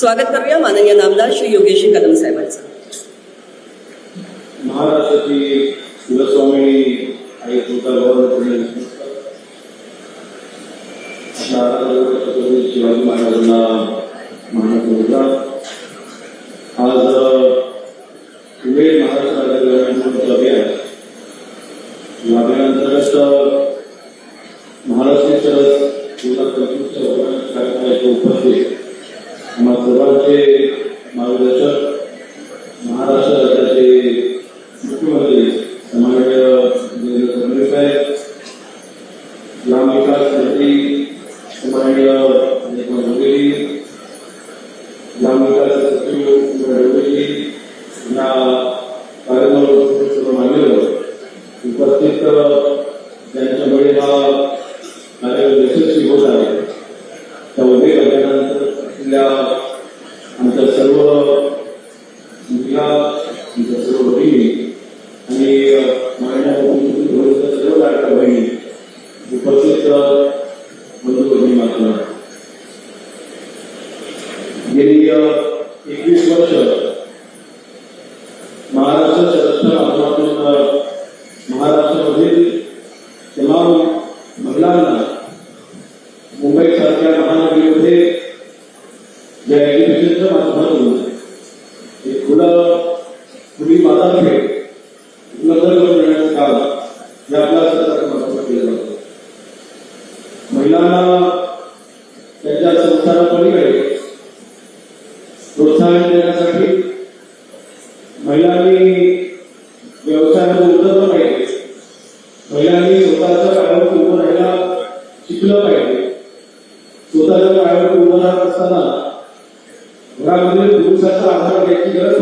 स्वागत करूया. माननीय नामदार श्री योगेश कदम साहेबांचं. महाराष्ट्राची कुलस्वामिनी तुमचा गौरव शिवाजी महाराजांना मानत होता. आज महाराष्ट्र राज्यात अभियान अभियानांतर्गत महाराष्ट्र शरद दोन हजार पंचवीसच्या उपस्थित आम्हा सर्वांचे मार्गदर्शक महाराष्ट्र राज्याचे मुख्यमंत्री सन्माननीय देवेंद्र फडणवीस साहेब ग्राम विकास मंत्री सन्माननीय एकनाथ जोगेजी ग्राम विकास सचिव उमेश जोगेजी या कार्यक्रमाला उपस्थित सर्व मान्यवर उपस्थित ज्यांच्यामुळे हा कार्यक्रम यशस्वी होत आहे त्या उद्योग अभियानानंतर असलेल्या आमच्या सर्व मुलीला सर्व बहिणी आणि माझ्या सर्व लाडक्या बहिणी उपस्थित बंधू मात्र गेली एकवीस वर्ष महाराष्ट्र शरदच्या माध्यमातून महाराष्ट्रामधील तमाम महिलांना मुंबई सारख्या महानगरीमध्ये या एज्युकेशनच्या माध्यमातून एक खुलं खुली बाजारपेठ उपलब्ध करून देण्याचं काम हे आपल्या सरकारच्या माध्यमातून केलं जातं महिलांना त्यांच्या संसारापलीकडे प्रोत्साहन देण्यासाठी महिलांनी व्यवसायामध्ये उतरलं पाहिजे. महिलांनी स्वतःच्या पायावर उभं राहायला शिकलं पाहिजे. स्वतःच्या पायावर उभं राहत असताना घरामध्ये पुरुषाचा आधार घ्यायची गरज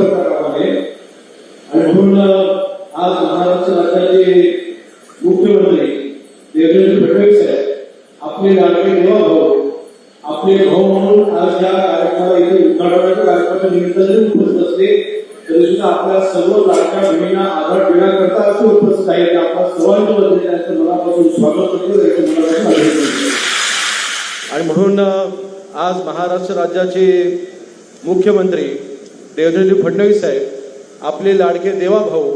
तरी आपल्या सर्व लाडक्या बहिणींना आधार देण्याकरता असे उपस्थित आहेत आपल्या सर्वांच्या वतीने त्यांचं मनापासून स्वागत करतो त्यांचं मनापासून आणि म्हणून आज महाराष्ट्र राज्याचे मुख्यमंत्री देवेंद्रजी फडणवीस साहेब आपले लाडके देवा भाऊ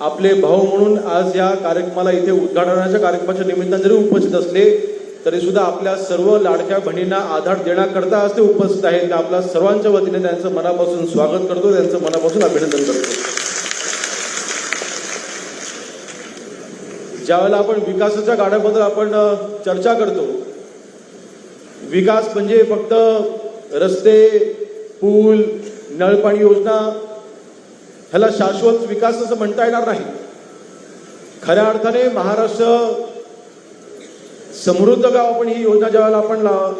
आपले भाऊ म्हणून आज या कार्यक्रमाला इथे उद्घाटनाच्या कार्यक्रमाच्या निमित्ताने जरी उपस्थित असले तरी सुद्धा आपल्या सर्व लाडक्या बहिणींना आधार देण्याकरता आज ते उपस्थित आहेत. आपल्या सर्वांच्या वतीने त्यांचं मनापासून स्वागत करतो. त्यांचं मनापासून अभिनंदन करतो. ज्यावेळेला आपण विकासाच्या गाड्याबद्दल आपण चर्चा करतो विकास म्हणजे फक्त रस्ते पूल नळपाणी योजना ह्याला शाश्वत विकास असं म्हणता येणार नाही. खऱ्या अर्थाने महाराष्ट्र समृद्ध गाव आपण ही योजना ज्यावेळेला आपण लाव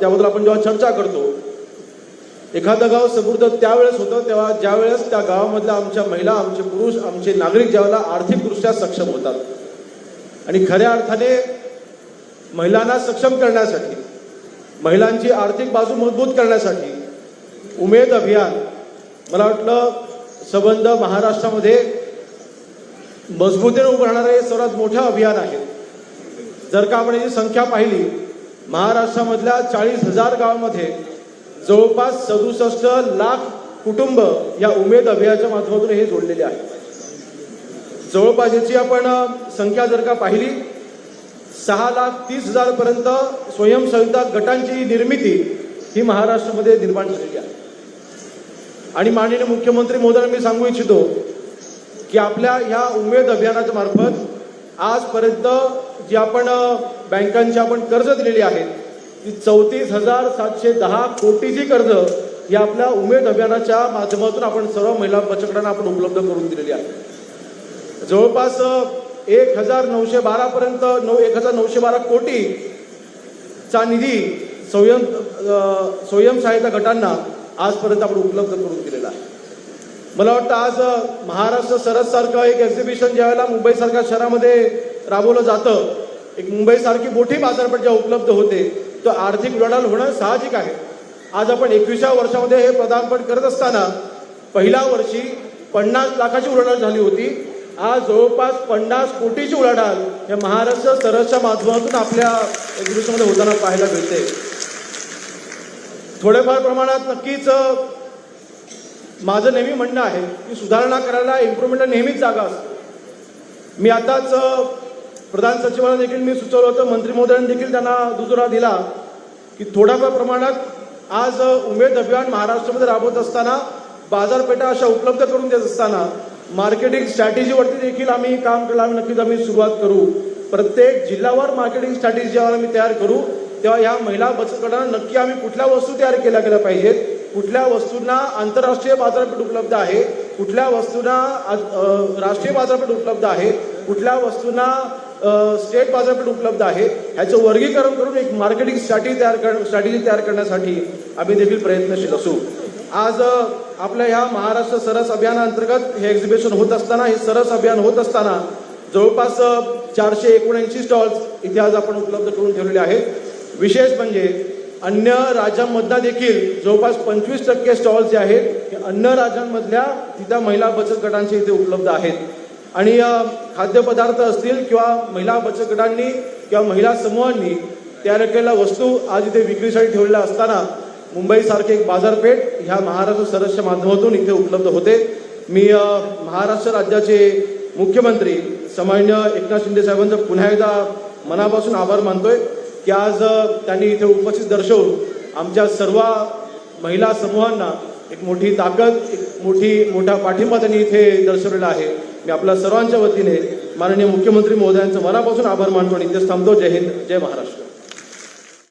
त्याबद्दल आपण जेव्हा चर्चा करतो एखादं गाव समृद्ध त्यावेळेस होतं तेव्हा ज्यावेळेस त्या गावामधल्या आमच्या महिला आमचे पुरुष आमचे नागरिक ज्यावेळेला आर्थिकदृष्ट्या सक्षम होतात. आणि खऱ्या अर्थाने महिलांना सक्षम करण्यासाठी महिलांची आर्थिक बाजू मजबूत करण्यासाठी उमेद अभियान मला वाटलं संबंध महाराष्ट्रामध्ये मजबूतीने उभं राहणारे सर्वात मोठं अभियान आहे. जर का आपण याची संख्या पाहिली महाराष्ट्रामधल्या चाळीस हजार गावामध्ये जवळपास सदुसष्ट लाख कुटुंब या उमेद अभियानाच्या माध्यमातून हे जोडलेले आहे जवळपास याची आपण संख्या जर का पाहिली सहा लाख तीस हजार पर्यंत स्वयंसहायता गटांची निर्मिती ही महाराष्ट्रामध्ये निर्माण झालेली आहे. आणि माननीय मुख्यमंत्री महोदय मी सांगू इच्छितो की आपल्या ह्या उमेद अभियानाच्या मार्फत आजपर्यंत जी आपण बँकांची आपण कर्ज दिलेली आहेत ती चौतीस हजार सातशे दहा कोटीची कर्ज ही आपल्या उमेद अभियानाच्या माध्यमातून आपण सर्व महिला बचत गटांना आपण उपलब्ध करून दिलेली आहे. जवळपास एक हजार नऊशे बारा पर्यंत नऊ एक हजार नऊशे बारा कोटी चा निधी स्वयं स्वयंसहायता गटांना आजपर्यंत आपण उपलब्ध करून दिलेला आहे. मला वाटतं आज महाराष्ट्र सरससारखं एक एक्झिबिशन ज्यावेळेला मुंबईसारख्या शहरामध्ये राबवलं जातं एक मुंबईसारखी मोठी बाजारपेठ जेव्हा उपलब्ध होते तर आर्थिक उलाढाल होणं साहजिक आहे. आज आपण एकविसाव्या वर्षामध्ये हे पदार्पण करत असताना पहिल्या वर्षी पन्नास लाखाची उलाढाल झाली होती. आज जवळपास पन्नास कोटीची उलाढाल या महाराष्ट्र सरसच्या माध्यमातून आपल्या एक्झिबिशनमध्ये होताना पाहायला मिळते. थोड्याफार प्रमाणात नक्कीच माझं नेहमी म्हणणं आहे की सुधारणा करायला इम्प्रुव्हमेंटला नेहमीच जागा असते. मी आताच प्रधान सचिवांना देखील मी सुचवलं होतं मंत्री महोदयांनी देखील त्यांना दुजोरा दिला की थोड्याफार प्रमाणात आज उमेद अभियान महाराष्ट्रामध्ये राबवत असताना बाजारपेठा अशा उपलब्ध करून देत असताना मार्केटिंग स्ट्रॅटेजीवरती देखील आम्ही काम केलं आम्ही नक्कीच आम्ही सुरुवात करू. प्रत्येक जिल्ह्यावर मार्केटिंग स्ट्रॅटेजी जेव्हा आम्ही तयार करू तेव्हा या महिला बचत गटांना नक्की आम्ही कुठल्या वस्तू तयार केल्या गेल्या पाहिजेत कुठल्या वस्तूंना आंतरराष्ट्रीय बाजारपेठ उपलब्ध आहे? कुठल्या वस्तूंना राष्ट्रीय बाजारपेठ उपलब्ध आहे? कुठल्या वस्तूंना स्टेट बाजारपेठ उपलब्ध आहे? ह्याचं वर्गीकरण करून एक मार्केटिंग स्ट्रॅटेजी तयार कर स्ट्रॅटेजी तयार करण्यासाठी आम्ही देखील प्रयत्नशील असू. आज आपल्या ह्या महाराष्ट्र सरस अभियानाअंतर्गत हे एक्झिबिशन होत असताना हे सरस अभियान होत असताना जवळपास चारशे एकोणऐंशी स्टॉल्स इथे आज आपण उपलब्ध करून ठेवलेले आहेत. विशेष म्हणजे अन्य राज्यांमधला देखील जवळपास पंचवीस टक्के स्टॉल्स जे आहेत हे अन्य राज्यांमधल्या तिथं महिला बचत गटांचे इथे उपलब्ध आहेत. आणि खाद्यपदार्थ असतील किंवा महिला बचत गटांनी किंवा महिला समूहांनी तयार केलेल्या वस्तू आज इथे विक्रीसाठी ठेवलेल्या असताना मुंबईसारखे एक बाजारपेठ ह्या महाराष्ट्र सरसच्या माध्यमातून इथे उपलब्ध होते. मी महाराष्ट्र राज्याचे मुख्यमंत्री सामान्य एकनाथ शिंदे साहेबांचं पुन्हा एकदा मनापासून आभार मानतोय. की आज त्यांनी इथे उपस्थित दर्शवून आमच्या सर्व महिला समूहांना एक मोठी ताकद एक मोठी मोठा पाठिंबा त्यांनी इथे दर्शवलेला आहे. मी आपल्या सर्वांच्या वतीने माननीय मुख्यमंत्री महोदयांचं मनापासून आभार मानतो आणि इथेच थांबतो. जय हिंद जय महाराष्ट्र.